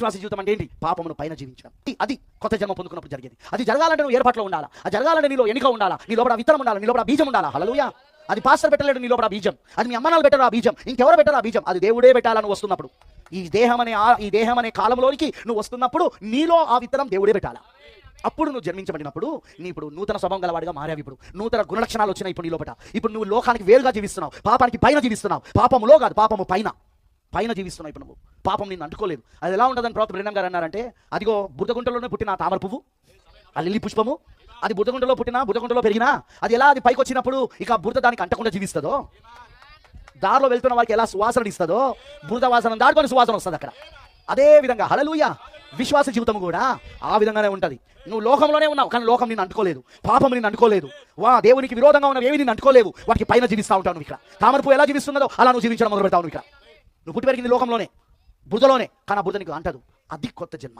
విశ్వాస జీవితం అంటే ఏంటి? పాపమును పైన జీవించడం. అది కొత్త జన్మ పొందుకున్నప్పుడు జరిగేది. అది జరగాలంటే నువ్వు ఏర్పాట్లో ఉండాలా? ఆ జరగాలంటే నీలో ఎన్నిక ఉండాలా? నీ లోపల విత్తనం ఉండాలి? నీ లోపల బీజం ఉండాలా? హలలుయా అది పాస్టర్ పెట్టలేడు నీ లోపల బీజం. అది మీ అమ్మనాలు పెట్టరు ఆ బీజం. ఇంకెవరు పెట్టరు ఆ బీజం? అది దేవుడే పెట్టాలని వస్తున్నప్పుడు. ఈ దేహం అనే ఈ దేహం అనే కాలంలోనికి నువ్వు వస్తున్నప్పుడు నీలో ఆ విత్తనం దేవుడే పెట్టాలా? అప్పుడు నువ్వు జన్మించబడినప్పుడు నీ ఇప్పుడు నూతన స్వభావం గలవాడిగా మారావు ఇప్పుడు. నూతన గుణలక్షణాలు వచ్చినాయి ఇప్పుడు నీ లోపల. ఇప్పుడు నువ్వు లోకానికి వేరుగా జీవిస్తున్నావు. పాపానికి పైన జీవిస్తున్నావు. పాపములో కాదు పాపము పైన. పైన జీవిస్తున్నావు ఇప్పుడు నువ్వు. పాపం నేను అంటుకోలేదు. అది ఎలా ఉంటుందని ప్రవక్త బ్రహ్మ గారు అన్నారంటే అదిగో బుద్ధగుంటలోనే పుట్టిన తామర పువ్వు ఆ లిల్లీ పుష్పము అది బుద్ధగుంటలో పుట్టినా బుద్ధగుంటలో పెరిగినా అది ఎలా అది పైకి వచ్చినప్పుడు ఇక బురద దానికి అంటకుండా జీవిస్తుందో దారిలో వెళ్తున్న వారికి ఎలా సువాసన ఇస్తుందో బురద వాసన దాటుకొని సువాసన వస్తుంది అక్కడ. అదే విధంగా హలలుయ విశ్వాస జీవితం కూడా ఆ విధంగానే ఉంటుంది. నువ్వు లోకంలోనే ఉన్నావు కానీ లోకం నేను అంటుకోలేదు పాపం నేను అంటుకోలేదు. వా దేవునికి విరోధంగా ఉన్నవి ఏమి నేను అంటుకోలేవు వాటికి పైన జీవిస్తూ ఉంటావు ఇక్కడ. తామరపు ఎలా జీవిస్తున్నదో అలా నువ్వు జీవించడం మొదలు పెడతావు ఇక్కడ. నువ్వు పుట్టి పెరిగింది లోకంలోనే. బురదలోనే కానీ ఆ బురద నీకు అంటదు. అది కొత్త జన్మ.